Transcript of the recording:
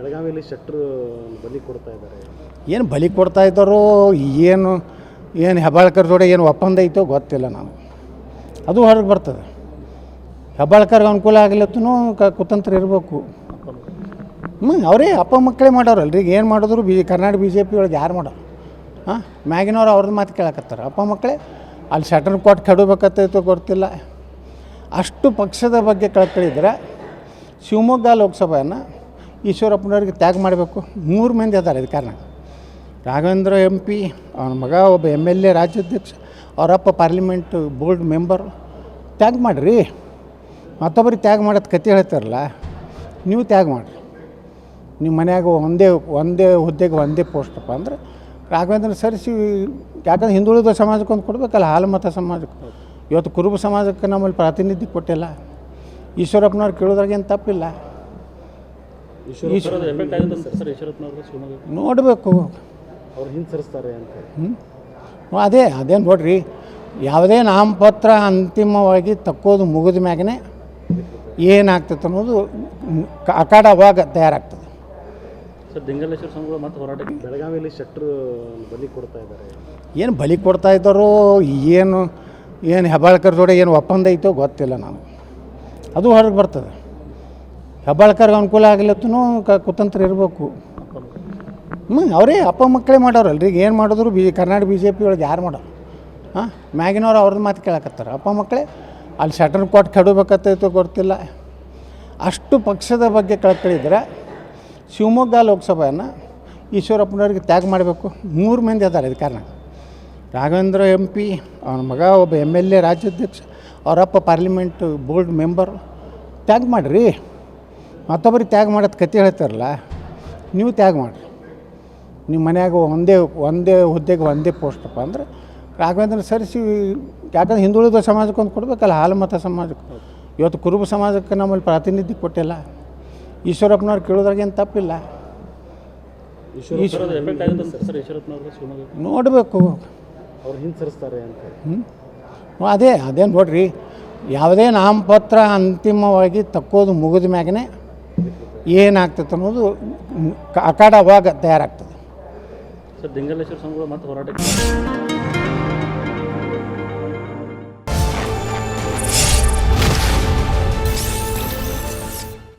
ಬೆಳಗಾವಿಯಲ್ಲಿ ಶೆಟ್ರು ಬಲಿ ಕೊಡ್ತಾ ಇದ್ದಾರೆ. ಏನು ಬಲಿ ಕೊಡ್ತಾ ಇದ್ದಾರೋ, ಏನು ಏನು ಹೆಬ್ಬಾಳ್ಕರ್ ಜೋಡಿ ಏನು ಒಪ್ಪಂದ ಐತೋ ಗೊತ್ತಿಲ್ಲ ನಾನು ಅದು ಹೊರಗೆ ಬರ್ತದೆ. ಹೆಬ್ಬಾಳ್ಕರ್ಗೆ ಅನುಕೂಲ ಆಗಿಲ್ಲತ್ತೂ ಕ ಕುತಂತ್ರ ಇರಬೇಕು. ಹ್ಞೂ ಅವರೇ ಅಪ್ಪ ಮಕ್ಕಳೇ ಮಾಡೋರಲ್ರಿ ಏನು ಮಾಡಿದ್ರು B Karnataka B J P ಒಳಗೆ ಯಾರು ಮಾಡೋರು? ಹಾಂ, ಮ್ಯಾಗಿನವ್ರು ಅವ್ರದ್ದು ಮಾತು ಕೇಳಕತ್ತಾರೆ. ಅಪ್ಪ ಮಕ್ಕಳೇ, ಅಲ್ಲಿ ಶಟರ್ ಕೊಟ್ಟು ಕೆಡಬೇಕತ್ತೈತೋ ಗೊತ್ತಿಲ್ಲ. ಅಷ್ಟು ಪಕ್ಷದ ಬಗ್ಗೆ ಕಳ್ಕಳಿದ್ರೆ ಶಿವಮೊಗ್ಗ ಲೋಕಸಭೆಯನ್ನು ಈಶ್ವರಪ್ಪನವ್ರಿಗೆ ತ್ಯಾಗ ಮಾಡಬೇಕು. ಮೂರು ಮಂದಿ ಅದಾರೆ ಇದು ಕಾರಣ ರಾಘವೇಂದ್ರ ಎಂ ಪಿ, ಅವನ ಮಗ, ಒಬ್ಬ ಎಂ ಎಲ್ ಎ ರಾಜ್ಯಾಧ್ಯಕ್ಷ, ಅವರಪ್ಪ ಪಾರ್ಲಿಮೆಂಟ್ ಬೋರ್ಡ್ ಮೆಂಬರ್. ತ್ಯಾಗ ಮಾಡಿರಿ. ಮತ್ತೊಬ್ಬರಿಗೆ ತ್ಯಾಗ ಮಾಡೋದು ಕತೆ ಹೇಳ್ತಾರಲ್ಲ, ನೀವು ತ್ಯಾಗ ಮಾಡಿರಿ. ನಿಮ್ಮ ಮನ್ಯಾಗ ಒಂದೇ ಒಂದೇ ಹುದ್ದೆಗೆ ಒಂದೇ ಪೋಸ್ಟಪ್ಪ ಅಂದ್ರೆ, ರಾಘವೇಂದ್ರ ಸರಿಸಿ ಯಾಕಂದ್ರೆ ಹಿಂದುಳಿದ ಸಮಾಜಕ್ಕೆ ಒಂದು ಕೊಡಬೇಕಲ್ಲ, ಹಾಲು ಮತ ಸಮಾಜಕ್ಕೆ. ಇವತ್ತು ಕುರುಬ ಸಮಾಜಕ್ಕೆ ನಮ್ಮಲ್ಲಿ ಪ್ರಾತಿನಿಧ್ಯ ಕೊಟ್ಟಿಲ್ಲ. ಈಶ್ವರಪ್ಪನವ್ರು ಕೇಳೋದ್ರಾಗೇನು ತಪ್ಪಿಲ್ಲ ಈಶ್ವರ ಎಫೆಕ್ಟ್ ಆಗುತ್ತೆ ಸರ್ ಸರ್ ಈಶ್ವರಪ್ಪನವ್ರಿಗೆ ಶಿವಮೊಗ್ಗ ನೋಡಬೇಕು. ಹ್ಞೂ ಅದೇ ಅದೇ ನೋಡ್ರಿ ಯಾವುದೇ ನಾಮಪತ್ರ ಅಂತಿಮವಾಗಿ ತಕ್ಕೋದು ಮುಗಿದ ಮ್ಯಾಗನೇ ಏನಾಗ್ತೈತೆ ಅನ್ನೋದು ಅಖಾಡವಾಗ ಅಖಾಡ ಅವಾಗ ತಯಾರಾಗ್ತದೆ. ಸರ್ ದಿಂಗಲೇಶ್ವರ ಸ್ವಾಮಿಗಳು ಮತ್ತೆ ಹೋರಾಟಕ್ಕೆ ಬೆಳಗಾವಿಯಲ್ಲಿ ಶೆಟ್ರು ಬಲಿ ಕೊಡ್ತಾ ಇದ್ದಾರೆ. ಏನು ಬಲಿ ಕೊಡ್ತಾ ಇದ್ದಾರೋ ಏನು ಏನು ಹೆಬ್ಬಾಳ್ಕರ್ ಜೋಡಿ ಏನು ಒಪ್ಪಂದ ಐತೋ ಗೊತ್ತಿಲ್ಲ ನಾನು ಅದು ಹೊರಗೆ ಬರ್ತದೆ. ಹೆಬ್ಬಾಳ್ಕರ್ಗೆ ಅನುಕೂಲ ಆಗಲತ್ತೂ ಕ ಕುತಂತ್ರ ಇರಬೇಕು. ಹ್ಞೂ ಅವರೇ ಅಪ್ಪ ಮಕ್ಕಳೇ ಮಾಡೋರಲ್ರಿ ಈಗ ಏನು ಮಾಡಿದ್ರು B Karnataka B J P ಒಳಗೆ ಯಾರು ಮಾಡೋ ಹಾಂ, ಮ್ಯಾಗಿನವ್ರು ಅವ್ರದ್ದು ಮಾತು ಕೇಳಕತ್ತಾರ. ಅಪ್ಪ ಮಕ್ಕಳೇ, ಅಲ್ಲಿ ಶಟರ್ ಕೊಟ್ಟು ಕೆಡಬೇಕತ್ತೈತೋ ಗೊತ್ತಿಲ್ಲ. ಅಷ್ಟು ಪಕ್ಷದ ಬಗ್ಗೆ ಕಳ್ಕಳಿದ್ರೆ ಶಿವಮೊಗ್ಗ ಲೋಕಸಭೆಯನ್ನು ಈಶ್ವರಪ್ಪನವ್ರಿಗೆ ತ್ಯಾಗ ಮಾಡಬೇಕು. ಮೂರು ಮಂದಿ ಅದಾರೆ ಇದು ಕಾರಣ ರಾಘವೇಂದ್ರ ಎಂ ಪಿ ಅವನ ಮಗ ಒಬ್ಬ ಎಂ ಎಲ್ ಎ ರಾಜ್ಯಾಧ್ಯಕ್ಷ ಅವರಪ್ಪ ಪಾರ್ಲಿಮೆಂಟ್ ಬೋರ್ಡ್ ಮೆಂಬರು ತ್ಯಾಗ ಮಾಡಿರಿ. ಮತ್ತೊಬ್ಬರಿಗೆ ತ್ಯಾಗ ಮಾಡೋದು ಕತೆ ಹೇಳ್ತಾರಲ್ಲ ನೀವು ತ್ಯಾಗ ಮಾಡಿರಿ. ನಿಮ್ಮ ಮನ್ಯಾಗ ಒಂದೇ ಒಂದೇ ಹುದ್ದೆಗೆ ಒಂದೇ ಪೋಸ್ಟಪ್ಪ ಅಂದ್ರೆ ರಾಘವೇಂದ್ರ ಸರಿಸಿ ಯಾಕಂದ್ರೆ ಹಿಂದುಳಿದ ಸಮಾಜಕ್ಕೆ ಒಂದು ಕೊಡಬೇಕಲ್ಲ ಹಾಲು ಮತ ಸಮಾಜಕ್ಕೆ. ಇವತ್ತು ಕುರುಬ ಸಮಾಜಕ್ಕೆ ನಮ್ಮಲ್ಲಿ ಪ್ರಾತಿನಿಧ್ಯ ಕೊಟ್ಟಿಲ್ಲ. ಈಶ್ವರಪ್ಪನವ್ರು ಕೇಳೋದ್ರಾಗೇನು ತಪ್ಪಿಲ್ಲ. ನೋಡಬೇಕು. ಹ್ಞೂ ಅದೇ ಅದೇ ನೋಡ್ರಿ. ಯಾವುದೇ ನಾಮಪತ್ರ ಅಂತಿಮವಾಗಿ ತಕ್ಕೋದು ಮುಗಿದ ಮ್ಯಾಗನೇ ಏನಾಗ್ತೈತೆ ಅನ್ನೋದು ಅಖಾಡವಾಗ ತಯಾರಾಗ್ತದೆ. ಸರ್ ದಿಂಗಲೇಶ್ವರ ಸ್ವಾಮಿಗಳು ಮತ್ತೆ ಹೋರಾಟಕ್ಕೆ